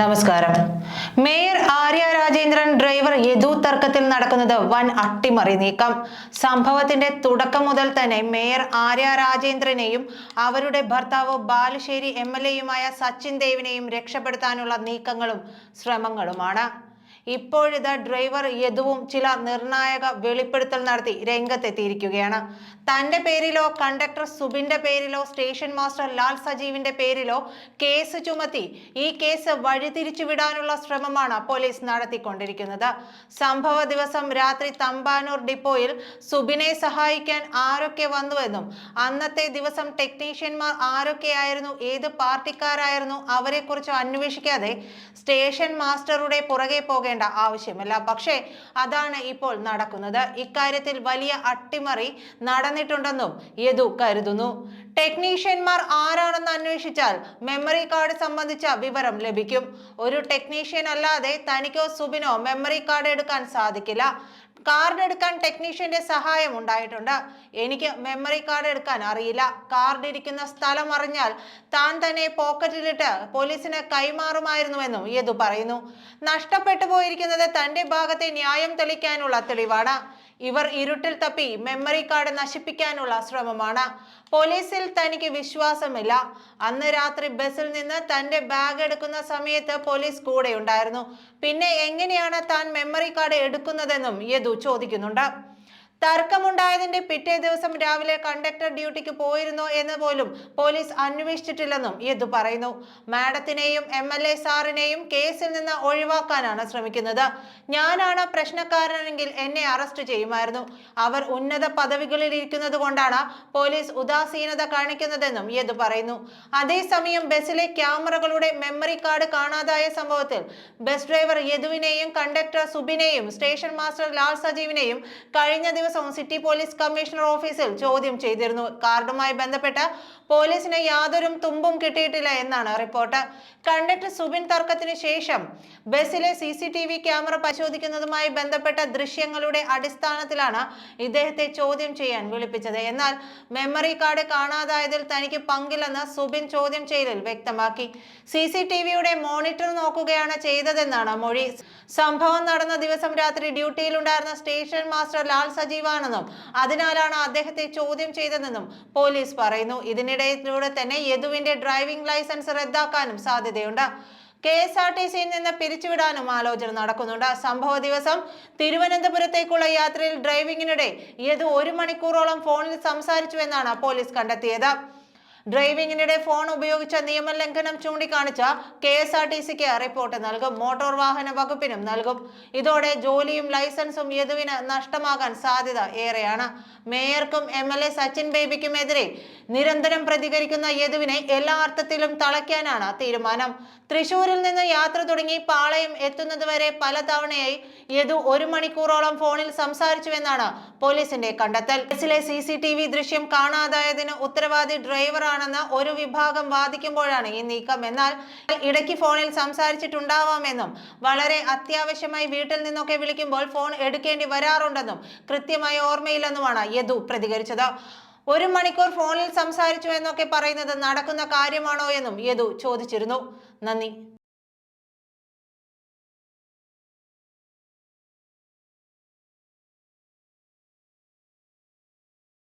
നമസ്കാരം. Mayor Arya Rajendran driver Yadu തർക്കത്തിൽ നടക്കുന്നത് വൻ അട്ടിമറി നീക്കം. സംഭവത്തിന്റെ തുടക്കം മുതൽ തന്നെ മേയർ ആര്യ രാജേന്ദ്രനെയും അവരുടെ ഭർത്താവ് ബാലുശ്ശേരി എം എൽ എയുമായ സച്ചിൻ ദേവിനെയും രക്ഷപ്പെടുത്താനുള്ള നീക്കങ്ങളും ശ്രമങ്ങളുമാണ്. ഇപ്പോഴിത് ഡ്രൈവർ യദുവും ചില നിർണായക വെളിപ്പെടുത്തൽ നടത്തി രംഗത്തെത്തിയിരിക്കുകയാണ്. തന്റെ പേരിലോ കണ്ടക്ടർ സുബിന്റെ പേരിലോ സ്റ്റേഷൻ മാസ്റ്റർ ലാൽ സജീവിന്റെ പേരിലോ കേസ് ചുമത്തി. ഈ കേസ് വഴിതിരിച്ചുവിടാനുള്ള ശ്രമമാണ് പോലീസ് നടത്തിക്കൊണ്ടിരിക്കുന്നത്. സംഭവ ദിവസം രാത്രി തമ്പാനൂർ ഡിപ്പോയിൽ സുബിനെ സഹായിക്കാൻ ആരൊക്കെ വന്നുവെന്നും അന്നത്തെ ദിവസം ടെക്നീഷ്യന്മാർ ആരൊക്കെയായിരുന്നു ഏത് പാർട്ടിക്കാരായിരുന്നു അവരെക്കുറിച്ച് അന്വേഷിക്കാതെ സ്റ്റേഷൻ മാസ്റ്ററുടെ പുറകെ പോകേണ്ട ആവശ്യമില്ല. പക്ഷേ അതാണ് ഇപ്പോൾ നടക്കുന്നത്. ഇക്കാര്യത്തിൽ വലിയ അട്ടിമറി നടന്നിട്ടുണ്ടെന്നും യദു കരുതുന്നു. ടെക്നീഷ്യന്മാർ ആരാണെന്ന് അന്വേഷിച്ചാൽ മെമ്മറി കാർഡ് സംബന്ധിച്ച വിവരം ലഭിക്കും. ഒരു ടെക്നീഷ്യൻ അല്ലാതെ തനിക്കോ സുബിനോ മെമ്മറി കാർഡ് എടുക്കാൻ സാധിക്കില്ല. കാർഡ് എടുക്കാൻ ടെക്നീഷ്യന്റെ സഹായം ഉണ്ടായിട്ടുണ്ട്. എനിക്ക് മെമ്മറി കാർഡ് എടുക്കാൻ അറിയില്ല. കാർഡ് ഇരിക്കുന്ന സ്ഥലം അറിഞ്ഞാൽ താൻ തന്നെ പോക്കറ്റിലിട്ട് പോലീസിന് കൈമാറുമായിരുന്നുവെന്നും യദു പറയുന്നു. നഷ്ടപ്പെട്ടു പോയിരിക്കുന്നത് തന്റെ ഭാഗത്തെ ന്യായം തെളിക്കാനുള്ള തെളിവാണ്. ഇവർ ഇരുട്ടിൽ തപ്പി മെമ്മറി കാർഡ് നശിപ്പിക്കാനുള്ള ശ്രമമാണ്. പോലീസിൽ തനിക്ക് വിശ്വാസമില്ല. അന്ന് രാത്രി ബസ്സിൽ നിന്ന് തന്റെ ബാഗ് എടുക്കുന്ന സമയത്ത് പോലീസ് കൂടെ ഉണ്ടായിരുന്നു പിന്നെ എങ്ങനെയാണ് താൻ മെമ്മറി കാർഡ് എടുക്കുന്നതെന്നും യദു ചോദിക്കുന്നുണ്ട്. തർക്കമുണ്ടായതിന്റെ പിറ്റേ ദിവസം രാവിലെ കണ്ടക്ടർ ഡ്യൂട്ടിക്ക് പോയിരുന്നോ എന്ന് പോലും പോലീസ് അന്വേഷിച്ചിട്ടില്ലെന്നും യദു പറയുന്നു. മാഡത്തിനെയും എം എൽ എ സാറിനെയും കേസിൽ നിന്ന് ഒഴിവാക്കാനാണ് ശ്രമിക്കുന്നത്. ഞാനാണ് പ്രശ്നക്കാരനെങ്കിൽ എന്നെ അറസ്റ്റ് ചെയ്യുമായിരുന്നു. അവർ ഉന്നത പദവികളിൽ ഇരിക്കുന്നത് കൊണ്ടാണ് പോലീസ് ഉദാസീനത കാണിക്കുന്നതെന്നും യദു പറയുന്നു. അതേസമയം ബസ്സിലെ ക്യാമറകളുടെ മെമ്മറി കാർഡ് കാണാതായ സംഭവത്തിൽ ബസ് ഡ്രൈവർ യദുവിനെയും കണ്ടക്ടർ സുബിനെയും സ്റ്റേഷൻ മാസ്റ്റർ ലാൽ സജീവിനെയും കഴിഞ്ഞ ദിവസവും സിറ്റി പോലീസ് കമ്മീഷണർ ഓഫീസിൽ ചോദ്യം ചെയ്തിരുന്നു. കാർഡുമായി ബന്ധപ്പെട്ട് പോലീസിന് യാതൊരു തുമ്പും കിട്ടിയിട്ടില്ല എന്നാണ് റിപ്പോർട്ട്. കണ്ടക്ടർ സുബിൻ തർക്കത്തിന് ശേഷം ബസ്സിലെ C C T V camera പരിശോധിക്കുന്നതുമായി ബന്ധപ്പെട്ട ദൃശ്യങ്ങളുടെ അടിസ്ഥാനത്തിലാണ് ഇദ്ദേഹത്തെ ചോദ്യം ചെയ്യാൻ വിളിപ്പിച്ചത്. എന്നാൽ മെമ്മറി കാർഡ് കാണാതായതിൽ തനിക്ക് പങ്കില്ലെന്ന് സുബിൻ ചോദ്യം ചെയ്യലിൽ വ്യക്തമാക്കി. സി സി ടി വിയുടെ മോണിറ്റർ നോക്കുകയാണ് ചെയ്തതെന്നാണ് മൊഴി. സംഭവം നടന്ന ദിവസം രാത്രി ഡ്യൂട്ടിയിലുണ്ടായിരുന്ന സ്റ്റേഷൻ മാസ്റ്റർ ലാൽ സജീവാണെന്നും അതിനാലാണ് അദ്ദേഹത്തെ ചോദ്യം ചെയ്തതെന്നും പോലീസ് പറയുന്നു. ഇതിനിടയിലൂടെ തന്നെ യദുവിന്റെ ഡ്രൈവിംഗ് ലൈസൻസ് റദ്ദാക്കാനും സാധ്യതയുണ്ട്. കെ എസ് ആർ ടി സിയിൽ നിന്ന് പിരിച്ചുവിടാനും ആലോചന നടക്കുന്നുണ്ട്. സംഭവ ദിവസം തിരുവനന്തപുരത്തേക്കുള്ള യാത്രയിൽ ഡ്രൈവിംഗിനിടെ യദു ഒരു മണിക്കൂറോളം ഫോണിൽ സംസാരിച്ചുവെന്നാണ് പോലീസ് കണ്ടെത്തിയത്. ഡ്രൈവിംഗിനിടെ ഫോൺ ഉപയോഗിച്ച നിയമലംഘനം ചൂണ്ടിക്കാണിച്ച കെ എസ് ആർ ടി സിക്ക് റിപ്പോർട്ട് നൽകും. മോട്ടോർ വാഹന വകുപ്പിനും നൽകും. ഇതോടെ ജോലിയും ലൈസൻസും യദുവിന് നഷ്ടമാകാൻ സാധ്യത ഏറെയാണ്. മേയർക്കും എം എൽ എ സച്ചിൻ ബേബിക്കുമെതിരെ നിരന്തരം പ്രതികരിക്കുന്ന യദുവിനെ എല്ലാ അർത്ഥത്തിലും തളയ്ക്കാനാണ് തീരുമാനം. തൃശൂരിൽ നിന്ന് യാത്ര തുടങ്ങി പാളയം എത്തുന്നതുവരെ പലതവണയായി യദു ഒരു മണിക്കൂറോളം ഫോണിൽ സംസാരിച്ചുവെന്നാണ് പോലീസിന്റെ കണ്ടെത്തൽ. ബസ്സിലെ സി ദൃശ്യം കാണാതായതിന് ഉത്തരവാദി ഡ്രൈവറാണെന്ന് ഒരു വിഭാഗം വാദിക്കുമ്പോഴാണ് ഈ നീക്കം. എന്നാൽ ഇടയ്ക്ക് ഫോണിൽ സംസാരിച്ചിട്ടുണ്ടാവാമെന്നും വളരെ അത്യാവശ്യമായി വീട്ടിൽ നിന്നൊക്കെ വിളിക്കുമ്പോൾ ഫോൺ എടുക്കേണ്ടി വരാറുണ്ടെന്നും കൃത്യമായി ഓർമ്മയില്ലെന്നുമാണ് യദു പ്രതികരിച്ചത്. ഒരു മണിക്കൂർ ഫോണിൽ സംസാരിച്ചു എന്നൊക്കെ പറയുന്നത് നടക്കുന്ന കാര്യമാണോ എന്നും യദു ചോദിച്ചിരുന്നു. നന്ദി.